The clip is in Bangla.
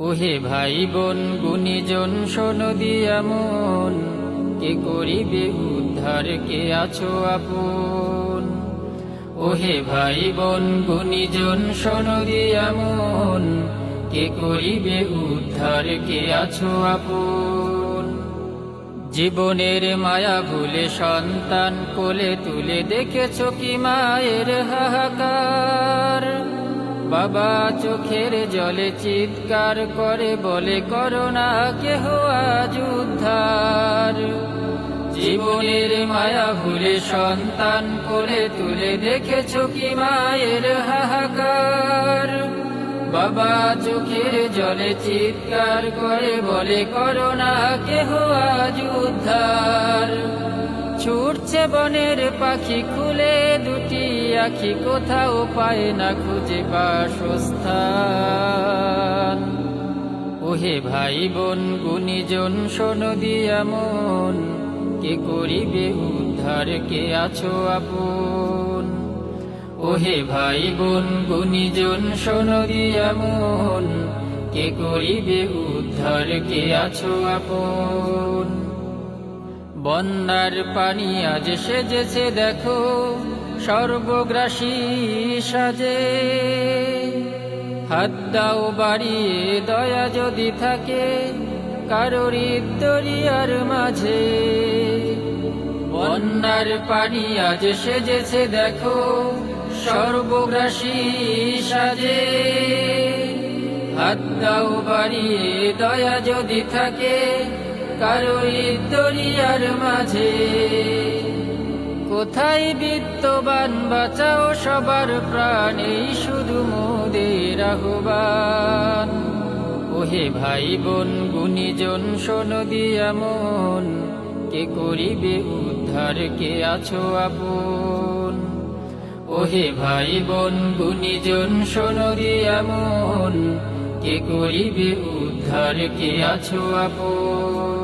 ওহে ভাই বোন গুণীজন, শোন দিয়া মন। কে করিবে উদ্ধার, কে আছো আপন? ওহে ভাই বোন গুণীজন, শোন দিয়া মন। কে করিবে উদ্ধার, কে আছো আপন? জীবনের মায়া ভুলে, সন্তান কোলে তুলে দেখেছ কি মায়ের হাহাকার? বাবা চোখের জলে চিৎকার করে বলে, করোনা, কেহ আজ উদ্ধার? জীবনের মায়া ভুলে সন্তান কোলে তুলে দেখেছ কি মায়ের হাহাকার? বাবা চোখের জলে চিৎকার করে বলে, করোনা, কেহ আজ উদ্ধার? ছুটছে বনের পাখি, খুলে দুটি আখি কোথাও পায় না খুঁজে বাসস্থান। ওহে ভাই বোন গুণীজন, শোন দিয়া মন কে করিবে উদ্ধার, কে আছো আপন? ওহে ভাই বোন গুণীজন, শোন দিয়া মন কে করিবে উদ্ধার, কে আছো আপন? বন্যার পানি আজ সেজেছে, দেখো। সর্বগ্রাসী সাজে। হাত দাও বাড়িয়ে দয়া যদি থাকে কারোর দরিয়ার মাঝে। বন্যার পানি আজ সেজেছে, দেখো সর্বগ্রাসী সাজে। হাত দাও বাড়িয়ে দয়া যদি থাকে কারোর দরিয়ার মাঝে। কোথায় বিত্তবান, বাঁচাও সবার প্রাণ এই শুধু মোদের আহ্বান। ওহে ভাই বোন গুণীজন, শোন দিয়া মন কে করিবে উদ্ধার, কে আছো আপন? ওহে ভাই বোন গুণীজন, শোন দিয়া মন কে করিবে উদ্ধার, কে আছো আপন?